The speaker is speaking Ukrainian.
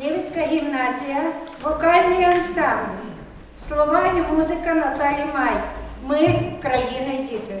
Нівецька гімназія, вокальний ансамбль. Слова і музика Наталі Май. Ми країни діти.